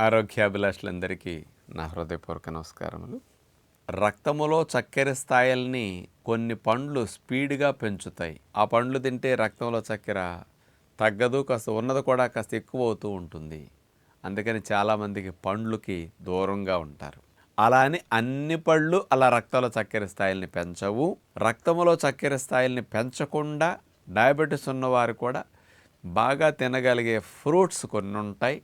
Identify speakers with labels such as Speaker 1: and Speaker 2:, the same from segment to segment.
Speaker 1: ఆరోగ్యాభిలాషులందరికీ నా హృదయపూర్వక నమస్కారములు. రక్తములో చక్కెర స్థాయిల్ని కొన్ని పండ్లు స్పీడ్గా పెంచుతాయి. ఆ పండ్లు తింటే రక్తంలో చక్కెర తగ్గదు కాస్త ఉన్నది కూడా కాస్త ఎక్కువ అవుతూ ఉంటుంది. అందుకని చాలామందికి పండ్లుకి దూరంగా ఉంటారు. అలా అని అన్ని పళ్ళు అలా రక్తంలో చక్కెర స్థాయిల్ని పెంచవు. రక్తములో చక్కెర స్థాయిల్ని పెంచకుండా డయాబెటీస్ ఉన్నవారు కూడా బాగా తినగలిగే ఫ్రూట్స్ కొన్ని ఉంటాయి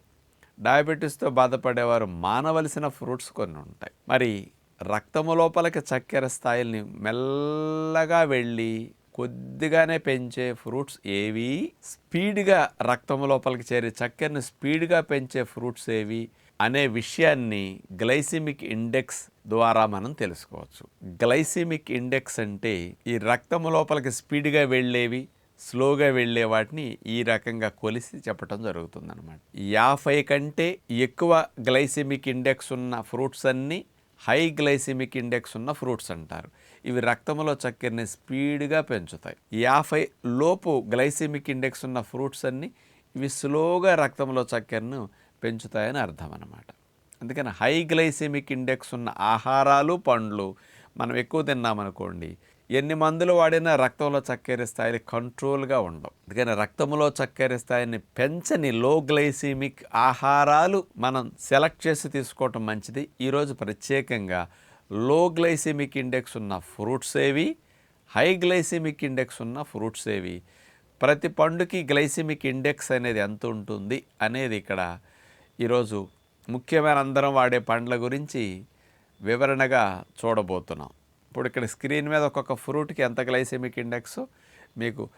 Speaker 1: డయాబెటీస్తో బాధపడేవారు మానవలసిన ఫ్రూట్స్ కొన్ని ఉంటాయి. మరి రక్తము లోపలికి చక్కెర స్థాయిల్ని మెల్లగా వెళ్ళి కొద్దిగానే పెంచే ఫ్రూట్స్ ఏవి? స్పీడ్గా రక్తము లోపలికి చేరి చక్కెరని స్పీడ్గా పెంచే ఫ్రూట్స్ ఏవి? అనే విషయాన్ని గ్లైసిమిక్ ఇండెక్స్ ద్వారా మనం తెలుసుకోవచ్చు. గ్లైసిమిక్ ఇండెక్స్ అంటే ఈ రక్తము లోపలికి స్పీడ్గా వెళ్ళేవి స్లోగా వెళ్ళే వాటిని ఈ రకంగా కొలిసి చెప్పటం జరుగుతుందన్నమాట. యాభై కంటే ఎక్కువ గ్లైసెమిక్ ఇండెక్స్ ఉన్న ఫ్రూట్స్ అన్నీ హై గ్లైసెమిక్ ఇండెక్స్ ఉన్న ఫ్రూట్స్ అంటారు. ఇవి రక్తంలో చక్కెరని స్పీడ్గా పెంచుతాయి. యాభై లోపు గ్లైసెమిక్ ఇండెక్స్ ఉన్న ఫ్రూట్స్ అన్నీ ఇవి స్లోగా రక్తంలో చక్కెరను పెంచుతాయని అర్థం అన్నమాట అందుకని హై గ్లైసెమిక్ ఇండెక్స్ ఉన్న ఆహారాలు పండ్లు మనం ఎక్కువ తిన్నామనుకోండి ఎన్ని మందులు వాడినా రక్తంలో చక్కెర స్థాయిలు కంట్రోల్గా ఉండవు. అందుకని రక్తంలో చక్కెర స్థాయిని పెంచని లో గ్లైసీమిక్ ఆహారాలు మనం సెలెక్ట్ చేసి తీసుకోవటం మంచిది. ఈరోజు ప్రత్యేకంగా లో గ్లైసీమిక్ ఇండెక్స్ ఉన్న ఫ్రూట్స్ ఏవి? హై గ్లైసిమిక్ ఇండెక్స్ ఉన్న ఫ్రూట్స్ ఏవి? ప్రతి పండుకి గ్లైసిమిక్ ఇండెక్స్ అనేది ఎంత ఉంటుంది అనేది ఇక్కడ ఈరోజు ముఖ్యమైన అందరం వాడే పండ్ల గురించి వివరణగా చూడబోతున్నాం. ఇప్పుడు ఇక్కడ స్క్రీన్ మీద ఒక్కొక్క ఫ్రూట్కి ఎంత గ్లైసెమిక్ ఇండెక్స్ మీకు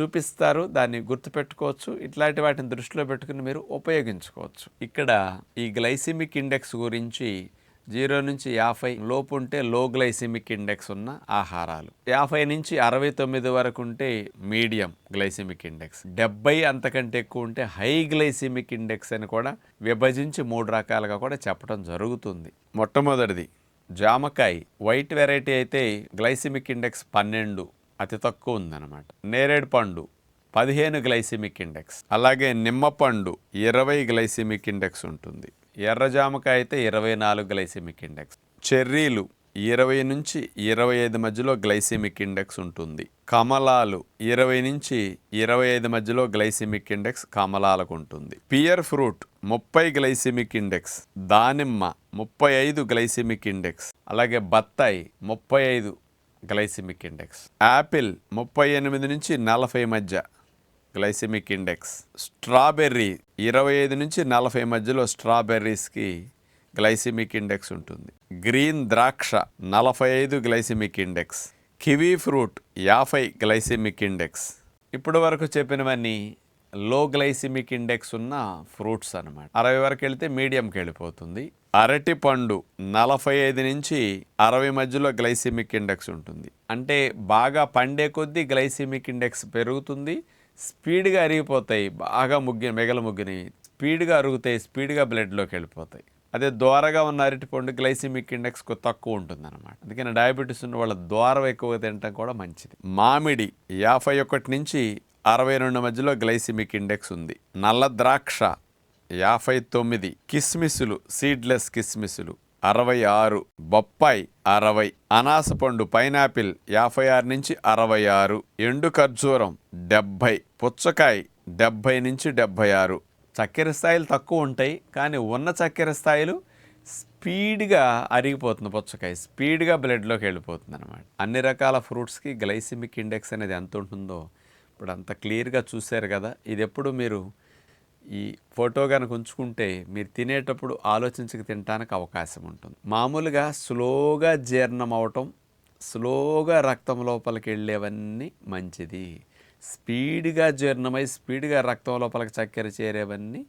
Speaker 1: చూపిస్తారు దాన్ని గుర్తుపెట్టుకోవచ్చు. ఇట్లాంటి వాటిని దృష్టిలో పెట్టుకుని మీరు ఉపయోగించుకోవచ్చు. ఇక్కడ ఈ గ్లైసిమిక్ ఇండెక్స్ గురించి జీరో నుంచి యాభై లోపు ఉంటే లో గ్లైసిమిక్ ఇండెక్స్ ఉన్న ఆహారాలు. యాభై నుంచి అరవై తొమ్మిది వరకు ఉంటే మీడియం గ్లైసిమిక్ ఇండెక్స్. డెబ్బై అంతకంటే ఎక్కువ ఉంటే హై గ్లైసిమిక్ ఇండెక్స్ అని కూడా విభజించి మూడు రకాలుగా కూడా చెప్పడం జరుగుతుంది. మొట్టమొదటిది జామకాయ. వైట్ వెరైటీ అయితే గ్లైసిమిక్ ఇండెక్స్ పన్నెండు అతి తక్కువ ఉందన్నమాట. నేరేడు పండు పదిహేను గ్లైసిమిక్ ఇండెక్స్. అలాగే నిమ్మ పండు ఇరవై గ్లైసిమిక్ ఇండెక్స్ ఉంటుంది. ఎర్రజామకాయ అయితే ఇరవై నాలుగు గ్లైసిమిక్ ఇండెక్స్. చెర్రీలు ఇరవై నుంచి ఇరవై ఐదు మధ్యలో గ్లైసిమిక్ ఇండెక్స్ ఉంటుంది. కమలాలు ఇరవై నుంచి ఇరవై ఐదు మధ్యలో గ్లైసిమిక్ ఇండెక్స్ కమలాలకు ఉంటుంది. పియర్ ఫ్రూట్ ముప్పై గ్లైసిమిక్ ఇండెక్స్. దానిమ్మ ముప్పై ఐదు గ్లైసిమిక్ ఇండెక్స్. అలాగే బత్తాయి ముప్పై ఐదు గ్లైసిమిక్ ఇండెక్స్. యాపిల్ ముప్పై ఎనిమిది నుంచి నలభై మధ్య గ్లైసెమిక్ ఇండెక్స్. స్ట్రాబెర్రీ ఇరవై ఐదు నుంచి నలభై మధ్యలో స్ట్రాబెర్రీస్కి గ్లైసిమిక్ ఇండెక్స్ ఉంటుంది. గ్రీన్ ద్రాక్ష నలభై ఐదు గ్లైసిమిక్ ఇండెక్స్. కివీ ఫ్రూట్ యాభై గ్లైసిమిక్ ఇండెక్స్. ఇప్పటి వరకు చెప్పినవన్నీ లో గ్లైసిమిక్ ఇండెక్స్ ఉన్న ఫ్రూట్స్ అనమాట అరవై వరకు వెళితే మీడియంకి వెళ్ళిపోతుంది. అరటి పండు నలభై ఐదు నుంచి అరవై మధ్యలో గ్లైసిమిక్ ఇండెక్స్ ఉంటుంది. అంటే బాగా పండే కొద్దీ గ్లైసిమిక్ ఇండెక్స్ పెరుగుతుంది. స్పీడ్గా అరిగిపోతాయి బాగా ముగ్గి మిగల ముగ్గినవి స్పీడ్గా అరుగుతాయి స్పీడ్గా బ్లడ్లోకి వెళ్ళిపోతాయి. అదే దోరగా ఉన్న అరటిపండు గ్లైసిమిక్ ఇండెక్స్ తక్కువ ఉంటుంది అనమాట అందుకని డయాబెటీస్ ఉన్న వాళ్ళ దోర ఎక్కువ తినటం కూడా మంచిది. మామిడి యాభై ఒకటి నుంచి అరవై రెండు మధ్యలో గ్లైసిమిక్ ఇండెక్స్ ఉంది. నల్ల ద్రాక్ష యాభై తొమ్మిది కిస్మిసులు సీడ్లెస్ కిస్మిసులు అరవై ఆరు బొప్పాయి అరవై. అనాస పండు పైనాపిల్ యాభై ఆరు నుంచి అరవై ఆరు. ఎండు ఖర్జూరం డెబ్భై. పుచ్చకాయ డెబ్భై నుంచి డెబ్భై ఆరు. చక్కెర స్థాయిలు తక్కువ ఉంటాయి కానీ ఉన్న చక్కెర స్థాయిలు స్పీడ్గా అరిగిపోతుంది పుచ్చకాయ. స్పీడ్గా బ్లడ్లోకి వెళ్ళిపోతుంది అనమాట అన్ని రకాల ఫ్రూట్స్కి గ్లైసిమిక్ ఇండెక్స్ అనేది ఎంత ఉంటుందో ఇప్పుడు అంత క్లియర్గా చూశారు కదా. ఇది ఎప్పుడు మీరు ఈ ఫోటో కనుక ఉంచుకుంటే మీరు తినేటప్పుడు ఆలోచించక తినడానికి అవకాశం ఉంటుంది. మామూలుగా స్లోగా జీర్ణం అవటం స్లోగా రక్తం లోపలికి వెళ్ళేవన్నీ మంచిది. స్పీడ్గా జీర్ణమై స్పీడ్గా రక్తం లోపలికి చక్కెర చేరేవన్నీ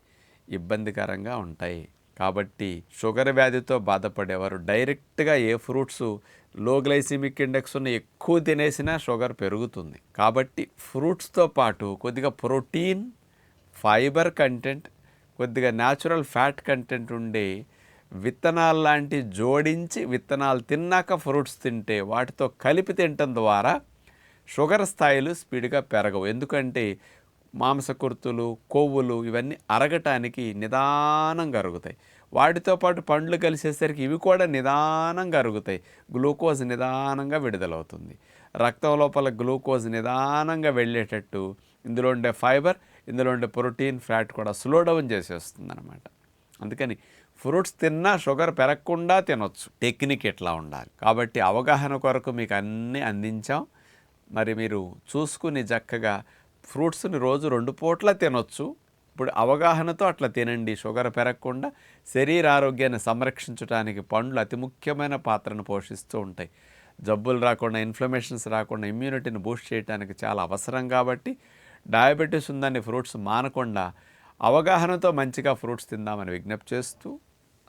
Speaker 1: ఇబ్బందికరంగా ఉంటాయి. కాబట్టి షుగర్ వ్యాధితో బాధపడేవారు డైరెక్ట్గా ఏ ఫ్రూట్స్లో గ్లైసిమిక్ ఇండెక్స్ ఉన్న ఎక్కువ తినేసినా షుగర్ పెరుగుతుంది. కాబట్టి ఫ్రూట్స్తో పాటు కొద్దిగా ప్రోటీన్ ఫైబర్ కంటెంట్ కొద్దిగా న్యాచురల్ ఫ్యాట్ కంటెంట్ ఉండే విత్తనాలు లాంటి జోడించి విత్తనాలు తిన్నాక ఫ్రూట్స్ తింటే వాటితో కలిపి తినటం ద్వారా షుగర్ స్థాయిలు స్పీడ్గా పెరగవు. ఎందుకంటే మాంసకుర్తులు కొవ్వులు ఇవన్నీ అరగటానికి నిదానంగా అరుగుతాయి. వాటితో పాటు పండ్లు కలిసేసరికి ఇవి కూడా నిదానంగా అరుగుతాయి. గ్లూకోజ్ నిదానంగా విడుదలవుతుంది. రక్తం లోపల గ్లూకోజ్ నిదానంగా వెళ్ళేటట్టు ఇందులో ఉండే ఫైబర్ ఇందులో ఉండే ప్రోటీన్ ఫ్యాట్ కూడా స్లో డౌన్ చేసేస్తుంది అనమాట అందుకని ఫ్రూట్స్ తిన్నా షుగర్ పెరగకుండా తినొచ్చు. టెక్నిక్ ఎట్లా ఉండాలి? కాబట్టి అవగాహన కొరకు మీకు అన్నీ అందించాం. మరి మీరు చూసుకుని చక్కగా ఫ్రూట్స్ని రోజు రెండు పూట్ల తినొచ్చు. ఇప్పుడు అవగాహనతో అట్లా తినండి. షుగర్ పెరగకుండా శరీర ఆరోగ్యాన్ని సంరక్షించడానికి పండ్లు అతి ముఖ్యమైన పాత్రను పోషిస్తూ ఉంటాయి. జబ్బులు రాకుండా ఇన్ఫ్లమేషన్స్ రాకుండా ఇమ్యూనిటీని బూస్ట్ చేయడానికి చాలా అవసరం కాబట్టి డయాబెటీస్ ఉందని ఫ్రూట్స్ మానకుండా అవగాహనతో మంచిగా ఫ్రూట్స్ తిందామని విజ్ఞప్తి చేస్తూ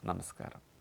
Speaker 1: నమస్కారం.